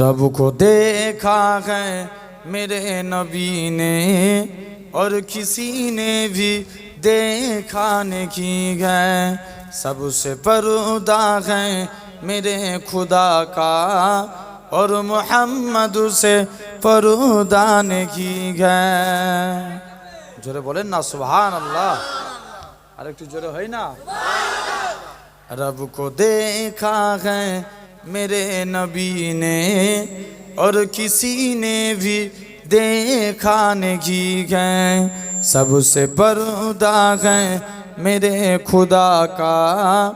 رب کو دیکھا ہے میرے نبی نے اور کسی نے بھی دیکھا کی گئے سب سے پردہ ہے میرے خدا کا اور محمد اسے پردہ کی گئے جورے بولے نا، سبحان اللہ۔ ارے تو نا۔ رب کو دیکھا ہے میرے نبی نے اور کسی نے بھی دیکھا نہیں گئے سب سے پردہ گئے میرے خدا کا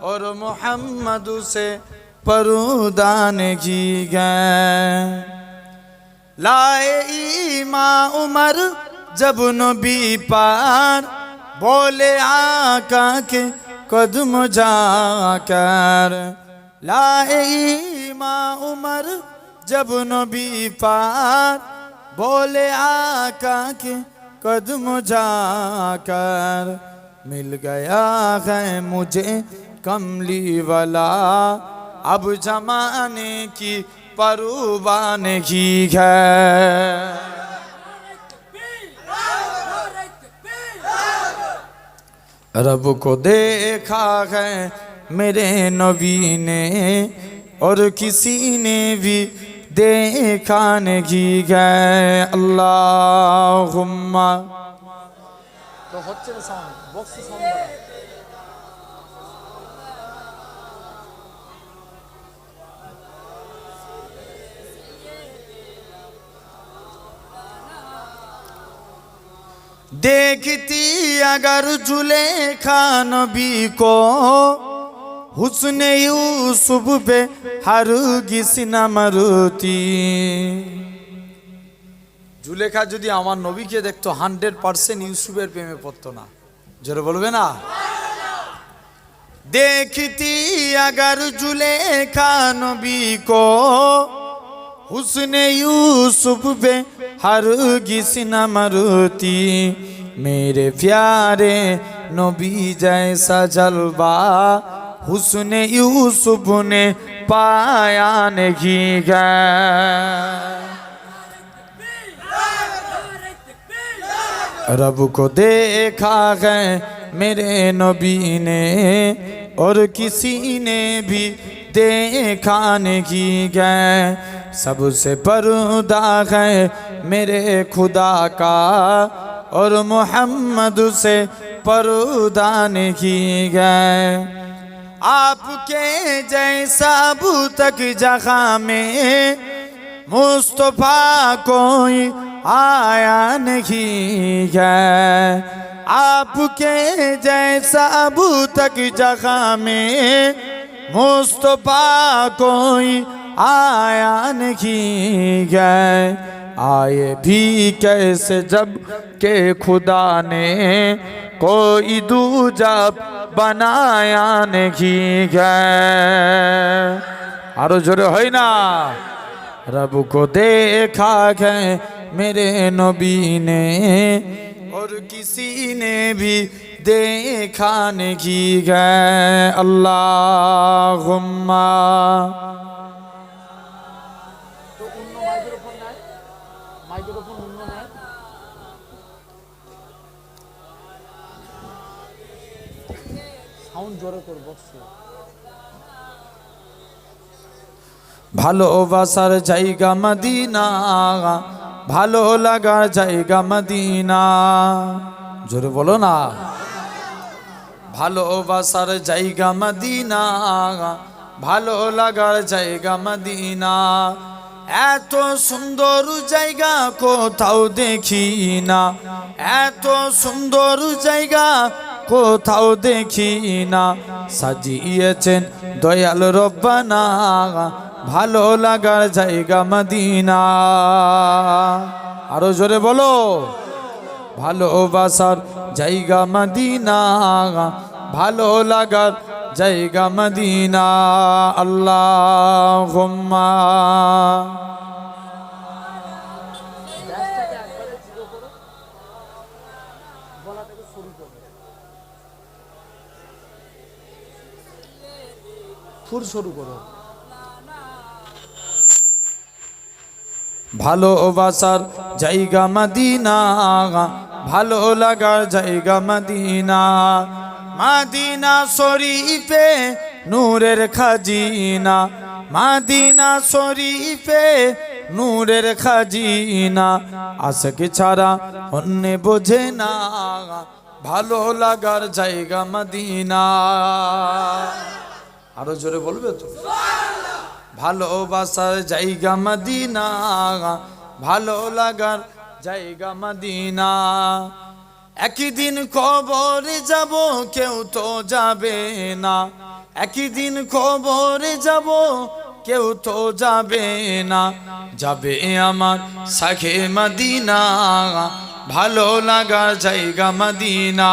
اور محمد سے پردہ نہیں گئے لائے ایمان عمر جب نبی پار بولے آقا کے قدم جا کر۔ لائی ماں عمر جب نبی پار بولے آقا کے قدم جا کر، مل گیا ہے مجھے کملی والا۔ اب زمانے کی پروبان ہی ہے۔ رب کو دیکھا ہے میرے نبی نے اور کسی نے بھی دیکھا نہیں گئے اللہم۔ دیکھتی اگر جلے کھا نبی کو হুসনে ইউসুফ বে হারু গিসিনা মারুতি জুলেখা যদি আমার নবীকে দেখতো হান্ড্রেড পার্সেন্ট ইউসুফের প্রেমে পড়তো না। জোরে বলবে না? দেখিতি আগার জুলেখা নবী কো হুসনে ইউসুফ বে হর গিসনা মারুতি। মেরে প্যারে নবী জয়সা জলবা حسن یوسف نے پایا نہیں گیا رب کو دیکھا گئے میرے نبی نے اور کسی نے بھی دیکھا نہیں گئے سب سے پردہ گئے میرے خدا کا اور محمد سے پردہ نہیں گئے आपके जैसा अब तक जगह में मुस्तफा कोई आया नहीं है आपके जैसा अब तक जगह में मुस्तफा कोई आया नहीं है आए भी कैसे जब के खुदा ने कोई दूजा बनाया नहीं है আরো জোরে হয় না रब को देखा है मेरे नबी ने और किसी ने भी देखा नहीं है अल्लाहुम्मा সাউন্ড জোরে করব ভালোবাসার জায়গা মদিনা, ভালো লাগার জায়গা মদিনা। জোরে বলো না। ভালোবাসার জায়গা মদিনা, ভালো লাগার জায়গা মদিনা। এত সুন্দর জায়গা কোথাও দেখি না। এত সুন্দর জায়গা কোথাও দেখি না। সাজিয়েছেন দয়াল রব্বানা, ভালো লাগার জায়গা মদিনা। আরও জোরে বলো। ভালোবাসার জায়গা মদিনা, ভালো লাগার জায়গা মদিনা। আল্লাহ সুর শুরু করো। ভালোবাসার জায়গা মদিনা, ভালো লাগার জায়গা মদিনা। মাদিনা শরীফে নূরের খাজিনা, মাদিনা শরীফে নূরের খাজিনা। আশকে ছাড়া অন্য বোঝে না, ভালো লাগার জায়গা মদিনা। আরও জোরে বলবে তো? ভালোবাসার জায়গা মদিনা, ভালো লাগার জায়গা মদিনা। একদিন কবরে যাব, কেউ তো যাবে না। একই দিন কবরে যাব, কেউ তো যাবে না। যাবে আমার সাখে মদিনা, ভালো লাগার জায়গা মদিনা।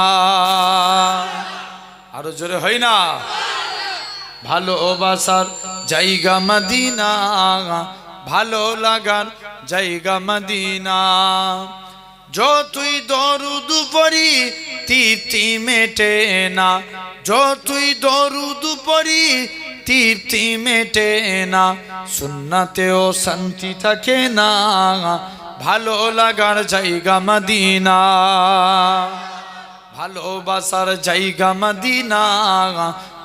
আরও জোরে হয় না? ভালোবাসার জায়গা মদিনা, ভালো লাগার জায়গা মদিনা। যতই দরুদ পড়ি, তৃপ্তি মেটে না। যতই দরুদ পড়ি, তৃপ্তি মেটে না। সুন্নাতেও শান্তি থাকে না। ভালো লাগার জায়গা মদিনা। ভালোবাসার জায়গা মদিনা।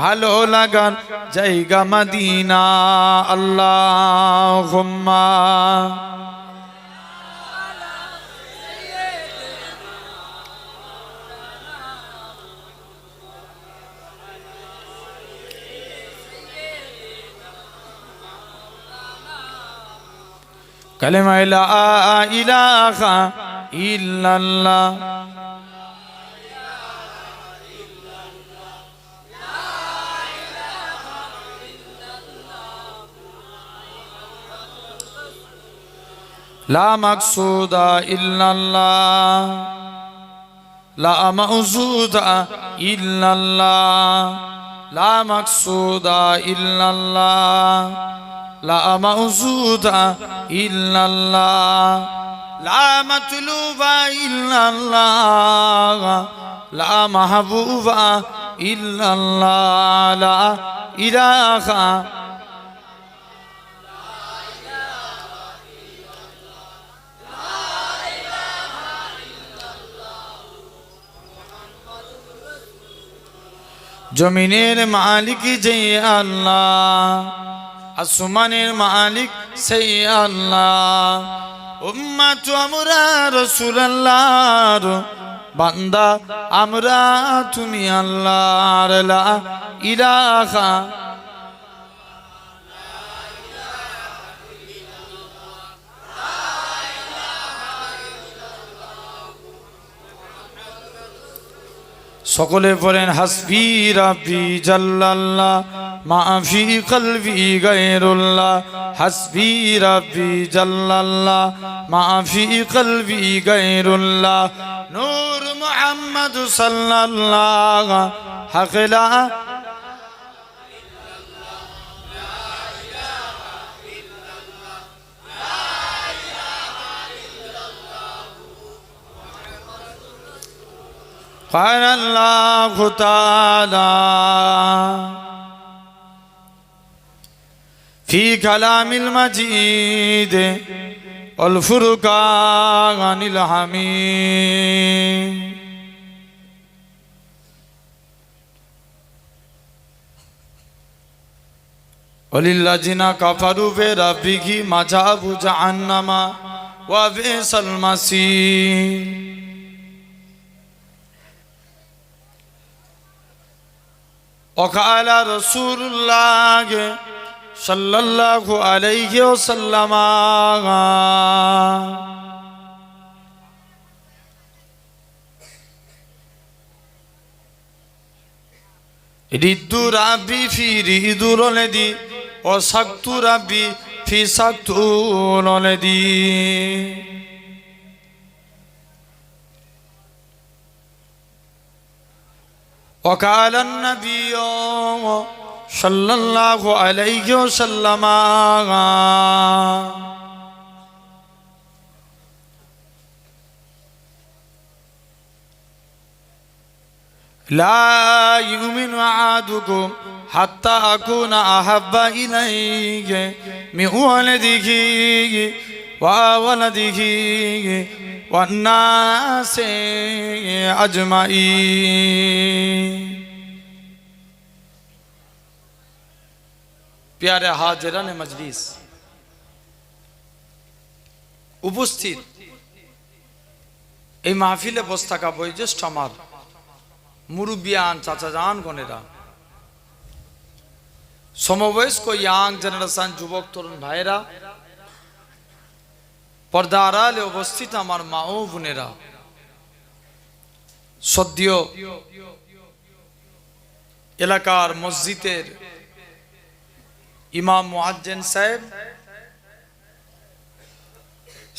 ভালো লাগার জায়গা মদিনা। আল্লাহ কালেমা লা ইলাহা ইল্লাল্লাহ। لا مقصود إلا الله. لا موجود إلا الله. لا مقصود إلا الله. لا موجود إلا الله. لا مطلوب إلا الله. لا محبوب إلا الله. لا إله জমিনের মালিক যে আল্লাহ, আসমানের মালিক সেই আল্লাহ। উম্মা তো আমরা রসুল আল্লাহর বান্দা, আমরা তুমি আল্লাহ ইলাহা সকলে পড়েন হাসবি রাব্বি জাল্লাল্লাহ, মাফি কলবি গায়রুল্লাহ, হাসবি রাব্বি জাল্লাল্লাহ, মাফি কলবি গায়রুল্লাহ, নূর মুহাম্মদ সাল্লাল্লাহ হাকলা قال الله تعالى في كلام المجيد والفرقان الحميد. وللذين كفروا بربه مذهب جهنم وبئس المصير. وقال رسول الله صلى الله عليه وسلم ردو ربي في ردو لدي وسقت ربي في سقت لدي وقال النبي صلى الله عليه وسلم لا يؤمن أحدكم حتى أكون أحب إليه من ولده وولده والناس أجمعين প্যারে হাজরানে মজলিস উপস্থিত এই মাহফিলে বসে থাকা বয়োজ্যেষ্ঠ আমার মুরুবিয়ান চাচা জান গনেরা সমবয়স্ক ইয়াং জেনারেশন যুবক তরুণ ভাইরা পর্দা আড়ালে অবস্থিত আমার মা ও বোনেরা। সদ্য এলাকার মসজিদের ইমাম মুআজ্জেন সাহেব,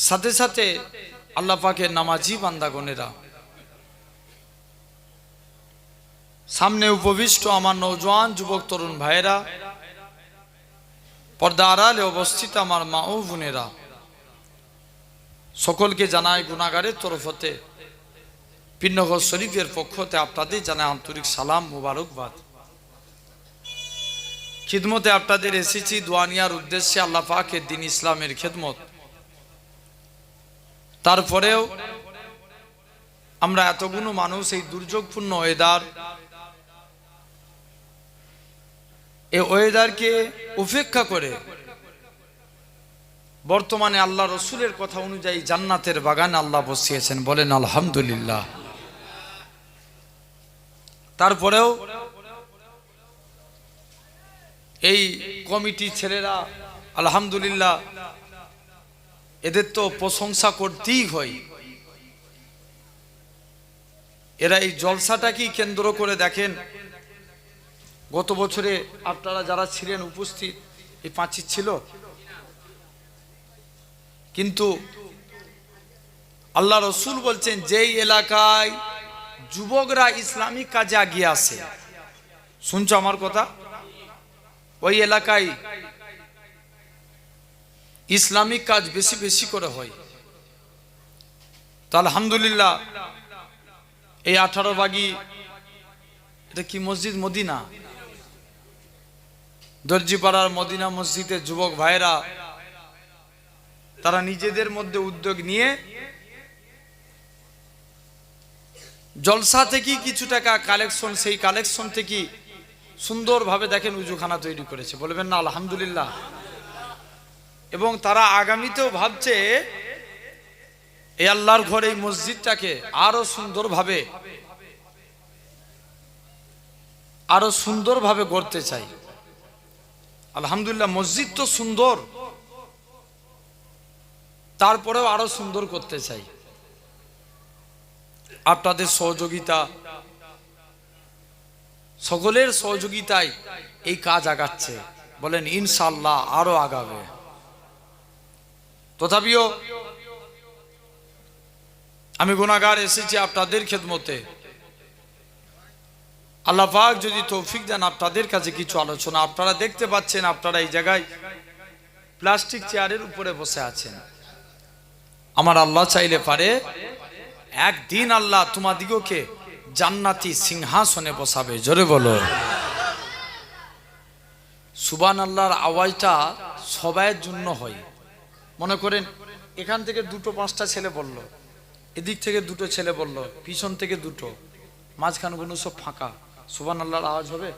সাথে সাথে আল্লাহ পাকের নামাজি বান্দাগণেরা। সামনে উপবিষ্ট আমার নৌজওয়ান যুবক তরুণ ভাইয়েরা পর্দা আড়ালে অবস্থিত আমার মা ও বোনেরা। সকলকে জানাই গুণাগারের তরফতে। পিন্নগর শরীফের পক্ষতে আপনাদের জানায় আন্তরিক সালাম, মুবারকবাদ। খিদমতে আপনাদের এসেছি দোয়ানিয়ার উদ্দেশ্যে আল্লাহ পাকের দিন ইসলামের খেদমত। তারপরেও আমরা এতগুলো মানুষ এই দুর্যোগপূর্ণ ওয়েদার এই ওয়েদারকে উপেক্ষা করে বর্তমানে আল্লাহ রসুলের কথা অনুযায়ী জান্নাতের বাগানে আল্লাহ বসিয়েছেন। বলেন, আলহামদুলিল্লাহ। তারপরেও এই কমিটি ছেলেরা, আলহামদুলিল্লাহ। এদের তো প্রশংসা করতেই হয়। এরা এই জলসাটাকেই কেন্দ্র করে দেখেন। গত বছরে আপনারা যারা ছিলেন উপস্থিত, এই পাঁচি ছিল কিন্তু আল্লাহ রসুল বলছেন, যেই এলাকায় যুবকরা ইসলামিক কাজে আগিয়ে আসে শুনছো আমার কথা? ওই এলাকায় ইসলামিক কাজ বেশি বেশি করে হয়। তো আলহামদুলিল্লাহ, এই আঠারো বাগি, এটা কি মসজিদ মদিনা? দর্জিপাড়ার মদিনা মসজিদের যুবক ভাইরা তারা নিজেদের মধ্যে উদ্যোগ নিয়ে জলসা থেকে কিছু টাকা কালেকশন সেই কালেকশন থেকে সুন্দরভাবে দেখেন উজুখানা তৈরি করেছে। বলবেন না, আলহামদুলিল্লাহ। এবং তারা আগামীতেও ভাবছে এই আল্লাহর ঘরে, এই মসজিদটাকে আরও সুন্দরভাবে আরও সুন্দরভাবে গড়তে চাই। আলহামদুলিল্লাহ, মসজিদ তো সুন্দর। তারপরেও আরও সুন্দর করতে চাই। আপনাদের সহযোগিতা, সকলের সহযোগিতায় এই কাজ আগাচ্ছে। বলেন ইনশাল্লাহ আরও আগাবে। তথাপিও আমি গুণাগার এসেছি আপনাদের খেদমতে। আল্লাহ পাক যদি তৌফিক দেন আপনাদের কাছে কিছু আলোচনা, আপনারা দেখতে পাচ্ছেন আপনারা এই জায়গায় প্লাস্টিক চেয়ারের উপরে বসে আছেন। আমার আল্লাহ চাইলে পারে, একদিন আল্লাহ তোমাদিগকে জান্নাতি সিংহাসনে বসাবে। জোরে বলো। সুবান আল্লাহর আওয়াজটা সবাইয়ের জন্য হয়। মনে করেন, এখান থেকে দুটো পাঁচটা ছেলে বলল, এদিক থেকে দুটো ছেলে বলল, পিছন থেকে দুটো মাঝখানগুলো সব ফাঁকা। সুবান আল্লাহর আওয়াজ হবে?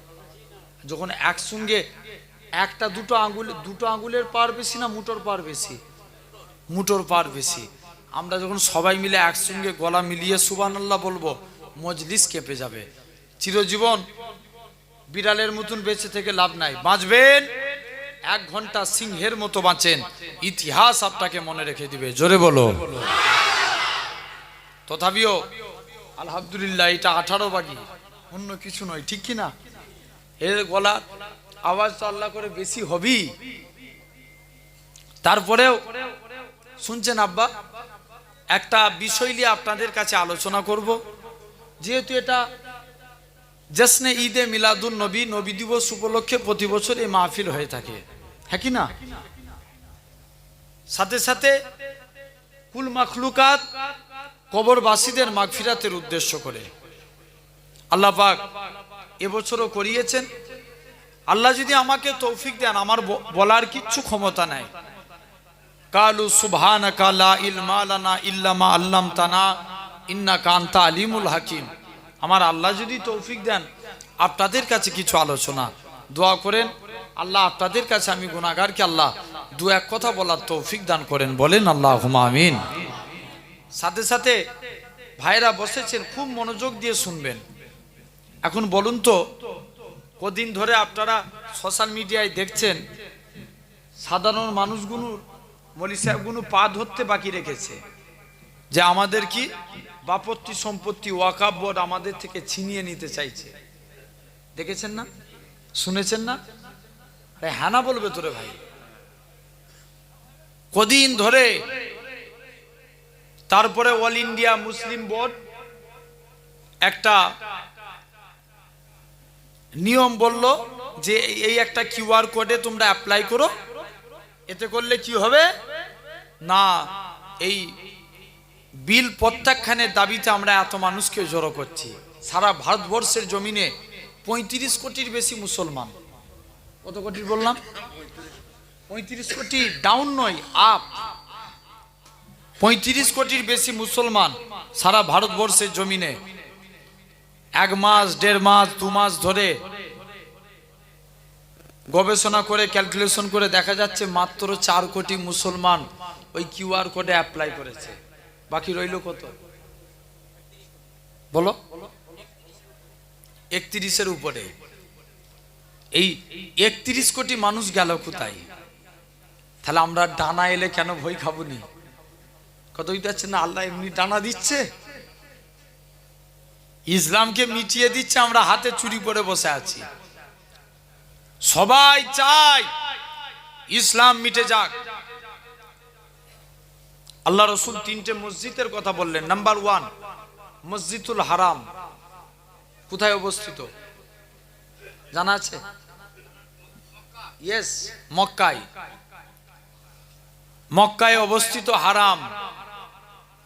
যখন একসঙ্গে একটা দুটো আঙ্গুল দুটো আঙ্গুলের পার বেশি না মুটোর পার বেশি? মুটোর পার বেশি। আমরা যখন সবাই মিলে একসঙ্গে গলা মিলিয়ে সুবান আল্লাহ বলব, মজলিস কেঁপে যাবে। চিরজীবন বিড়ালের মতন বেঁচে থেকে লাভ নাই। বাঁচবেন? এক ঘণ্টা সিংহের মতো বাঁচেন। ইতিহাস আপনাকে মনে রেখে দিবে। জোরে বলো। তথাপিও আলহামদুলিল্লাহ এটা আঠারো বাগি অন্য কিছু নয়, ঠিক কি না? এর গলা আওয়াজ তো আল্লাহ করে বেশি হবেই। তারপরেও শুনছেন আব্বা? একটা বিষয় নিয়ে আপনাদের কাছে আলোচনা করব। যেহেতু এটা জশ্নে ঈদে মিলাদুন নবী নবী দিবস উপলক্ষে প্রতি বছর এই মাহফিল হয়ে থাকে। হ্যাঁ কি না? সাথে সাথে কুল মাখলুকাত কবরবাসীদের মাগফিরাতের উদ্দেশ্য করে। আল্লাহ পাক এবছরও করিয়েছেন। আল্লাহ যদি আমাকে তৌফিক দেন, আমার বলার কিচ্ছু ক্ষমতা নাই। কালু সুবহানাকা লা ইলমা লানা ইল্লা মা আল্লামতানা, ইন্নাকা আনতা আলিমুল হাকিম। আমার আল্লাহ যদি তৌফিক দেন, আপনাদের কাছে কিছু আলোচনা, দোয়া করেন। আল্লাহ আপনাদের কাছে আমি গুনাহগারকে আল্লাহ দু এক কথা বলার তৌফিক দান করেন, বলেন আল্লাহ আমিন। সাথে সাথে ভাইরা বসেছেন, খুব মনোযোগ দিয়ে শুনবেন। এখন বলুন তো, কদিন ধরে আপনারা সোশ্যাল মিডিয়ায় দেখছেন, সাধারণ মানুষগুলো মলি সাহেবগুলো পা ধরতে বাকি রেখেছে। যে আমাদের কি? বাপত্তি সম্পত্তি ওয়াকাব বোর্ড আমাদের থেকে ছিনিয়ে নিতে চাইছে। দেখেছেন না? শুনেছেন না? আরে হ্যাঁ বলবে তোরে ভাই। কদিন ধরে তারপরে অল ইন্ডিয়া মুসলিম বোর্ড একটা নিয়ম বলল যে এই একটা কিউআর কোডে তোমরা অ্যাপ্লাই করো এতে করলে কি হবে? না, এই বিল প্রত্যাখ্যানের দাবিতে আমরা এত মানুষকে জড়ো করছি। সারা ভারতবর্ষের জমিনে পঁয়ত্রিশ কোটির বেশি মুসলমান। কত কোটির বললাম? পঁয়ত্রিশ কোটি ডাউন নয় আপ পঁয়ত্রিশ কোটির বেশি মুসলমান সারা ভারতবর্ষের জমিনে। এক মাস, দেড় মাস, দু মাস ধরে গবেষণা করে ক্যালকুলেশন করে দেখা যাচ্ছে মাত্র চার কোটি মুসলমান ওই কিউআর কোডে অ্যাপ্লাই করেছে। বাকি রইল কত? বলো। একত্রিশের উপরে। এই একত্রিশ কোটি মানুষ গেল কোথায়? তাহলে আমরা ডানা এলে কেন ভয় খাবনি? কত যাচ্ছে না, আল্লাহ এমনি ডানা দিচ্ছে? ইসলামকে মিটিয়ে দিচ্ছে, আমরা হাতে চুরি করে বসে আছি। সবাই চায় ইসলাম মিটে যাক। আল্লাহ রসুল তিনটে মসজিদের কথা বললেন। নাম্বার ওয়ান, মসজিদুল হারাম। কোথায় অবস্থিত? জানা আছে? ইয়েস মক্কায়। মক্কায় অবস্থিত হারাম।